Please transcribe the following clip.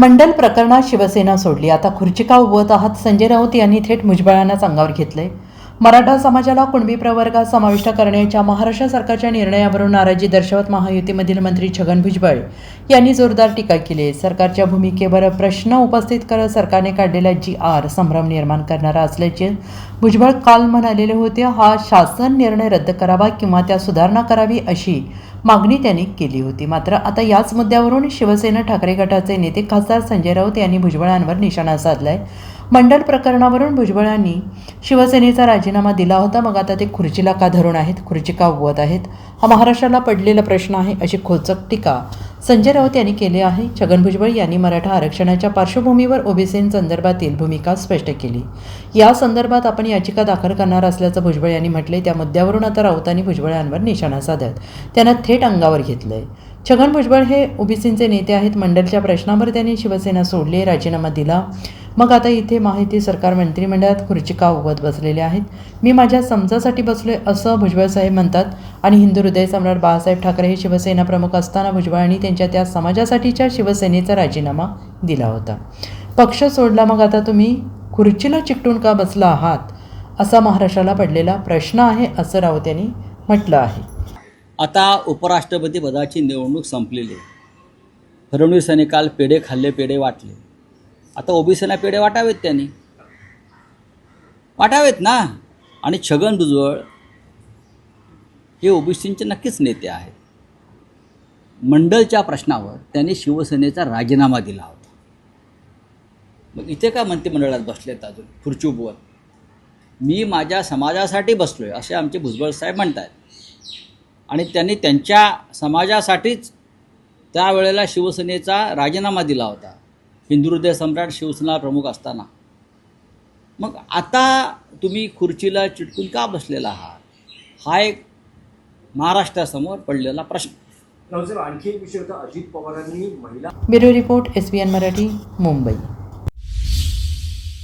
मंडल प्रकरणात शिवसेना सोडली. आता खुर्चिका उभवत आहात संजय राऊत यांनी थेट मुजबळांनाच अंगावर घेतलंय. मराठा समाजाला कुणबी प्रवर्गात समाविष्ट करण्याच्या महाराष्ट्र सरकारच्या निर्णयावरून नाराजी दर्शवत महायुतीमधील मंत्री छगन भुजबळ यांनी जोरदार टीका केली. आहे सरकारच्या भूमिकेवर प्रश्न उपस्थित करत सरकारने काढलेला जी आर संभ्रम निर्माण करणारा असल्याचे भुजबळ काल म्हणालेले होते. हा शासन निर्णय रद्द करावा किंवा त्या सुधारणा करावी अशी मागणी त्यांनी केली होती. मात्र आता याच मुद्द्यावरून शिवसेना ठाकरे गटाचे नेते खासदार संजय राऊत यांनी भुजबळांवर निशाणा साधलाय. मंडल प्रकरणावरून भुजबळांनी शिवसेनेचा राजीनामा दिला होता. मग आता ते खुर्चीला का धरून आहेत? खुर्ची का उगवत आहेत? हा महाराष्ट्राला पडलेला प्रश्न आहे अशी खोचक टीका संजय राऊत यांनी केली आहे. छगन भुजबळ यांनी मराठा आरक्षणाच्या पार्श्वभूमीवर ओबीसींसंदर्भातील भूमिका स्पष्ट केली. या संदर्भात आपण याचिका दाखल करणार असल्याचं भुजबळ यांनी म्हटले त्या मुद्द्यावरून आता राऊतांनी भुजबळांवर निशाणा साधत. त्यांना थेट अंगावर घेतलंय. छगन भुजबळ हे ओबीसींचे नेते आहेत. मंडलच्या प्रश्नावर त्यांनी शिवसेना सोडली राजीनामा दिला. मग आता इथे माहिती सरकार मंत्रिमंडळात खुर्ची का उगवत बसलेले आहेत. मी माझ्या समजासाठी बसलोय असं भुजबळ साहेब म्हणतात आणि हिंदू हृदय सम्राट बाळासाहेब ठाकरे हे शिवसेना प्रमुख असताना भुजबळांनी त्यांच्या त्या समाजासाठीच्या शिवसेनेचा राजीनामा दिला होता. पक्ष सोडला मग आता तुम्ही खुर्चीला चिकटून का बसला आहात? असा महाराष्ट्राला पडलेला प्रश्न आहे असं राऊत यांनी म्हटलं आहे. आता उपराष्ट्रपती पदाची निवडणूक संपलेली. फडणवीसांनी काल पेढे खाल्ले पेढे वाटले. आता ओबीसीना पेढे वाटावेत त्यांनी. वाटावेत ना? आणि छगन भुजबळ हे ओबीसींचे नक्कीच नेते आहेत. मंडलच्या प्रश्नावर त्यांनी शिवसेनेचा राजीनामा दिला होता. मग इथे का मंत्रिमंडळात बसलेत अजून? खुर्चूबवर मी माझ्या समाजासाठी बसलो आहे असे आमचे भुजबळ साहेब म्हणत आहेत आणि त्यांनी त्यांच्या समाजासाठीच त्यावेळेला शिवसेनेचा राजीनामा दिला होता. हिंदू हृदय सम्राट शिवसेना प्रमुख असताना. मग आता तुम्ही खुर्चीला चिटकून का बसलेला आहात? हा एक महाराष्ट्रासमोर पडलेला प्रश्न. रावसाहेब आणखी एक विषय होता. अजित पवारांनी महिला bureau report S B N Marathi Mumbai.